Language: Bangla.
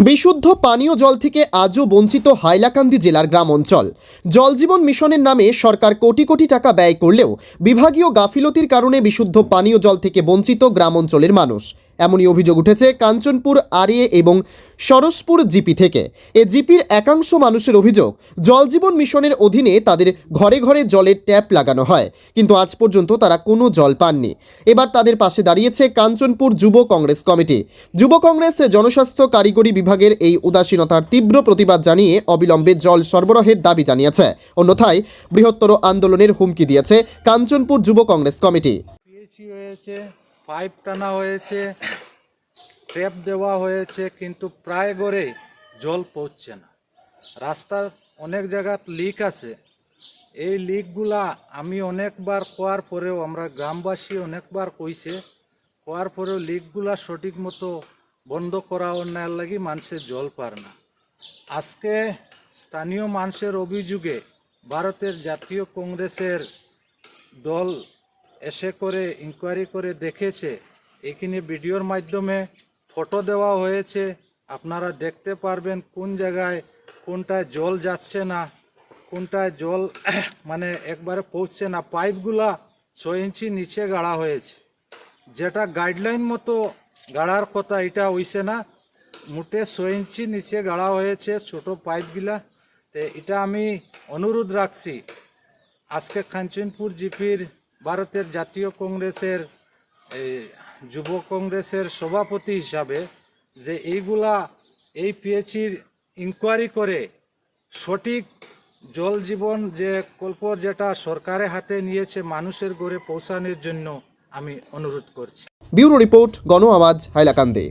বিশুদ্ধ পানীয় জল থেকে আজও বঞ্চিত হাইলাকান্দি জেলার গ্রাম অঞ্চল। জলজীবন মিশনের নামে সরকার কোটি কোটি টাকা ব্যয় করলেও বিভাগীয় গাফিলতির কারণে বিশুদ্ধ পানীয় জল থেকে বঞ্চিত গ্রাম অঞ্চলের মানুষ। এমনই অভিযোগ উঠেছে কাঞ্চনপুর, আরিয়ে এবং সরসপুর জিপি থেকে। এ জিপির একাংশ মানুষের অভিযোগ, জলজীবন মিশনের অধীনে তাদের ঘরে ঘরে জলের ট্যাপ লাগানো হয়, কিন্তু আজ পর্যন্ত তারা কোনো জল পাননি। এবার তাদের পাশে দাঁড়িয়েছে কাঞ্চনপুর যুব কংগ্রেস কমিটি। যুব কংগ্রেস জনস্বাস্থ্য কারিগরি বিভাগের এই উদাসীনতার তীব্র প্রতিবাদ জানিয়ে অবিলম্বে জল সরবরাহের দাবি জানিয়েছে। অন্যথায় বৃহত্তর আন্দোলনের হুমকি দিয়েছে কাঞ্চনপুর যুব কংগ্রেস কমিটি। পাইপ টানা হয়েছে ট্যাপ দেওয়া হয়েছে, কিন্তু প্রায় গড়ে জল পৌঁছছে না। রাস্তার অনেক জায়গাত লিক আছে। এই লিকগুলা আমি অনেকবার, কোয়ার পরেও, আমরা গ্রামবাসী অনেকবার কইছে, কোয়ার পরেও লিকগুলা সঠিক মতো বন্ধ করা অন্যায় লাগি মানুষের জল পার না। আজকে স্থানীয় মানুষের অভিযোগে ভারতের জাতীয় কংগ্রেসের দল এসে করে ইনকোয়ারি করে দেখেছে। এখানে ভিডিওর মাধ্যমে ফটো দেওয়া হয়েছে। আপনারা দেখতে পারবেন কোন জায়গায় কোনটায় জল যাচ্ছে না কোনটায় জল মানে একবারে পৌঁছছে না। পাইপগুলা ছয় ইঞ্চি নিচে গাড়া হয়েছে। যেটা গাইডলাইন মতো গাড়ার কথা এটা হইছে না। মোটে ছয় ইঞ্চি নিচে গাড়া হয়েছে ছোট পাইপগুলা। তো এটা আমি অনুরোধ রাখছি। আজকে কাঞ্চনপুর জিপির ভারতের জাতীয় কংগ্রেসের এই, যুব কংগ্রেসের সভাপতি হিসাবে যে এইগুলা এই পিএইচির ইনকোয়ারি করে সঠিক জল জীবন যে কল্প যেটা সরকারের হাতে নিয়েছে মানুষের গড়ে পৌঁছানোর জন্য আমি অনুরোধ করছি। ব্যুরো রিপোর্ট গণ আওয়াজ হাইলাকান্দি।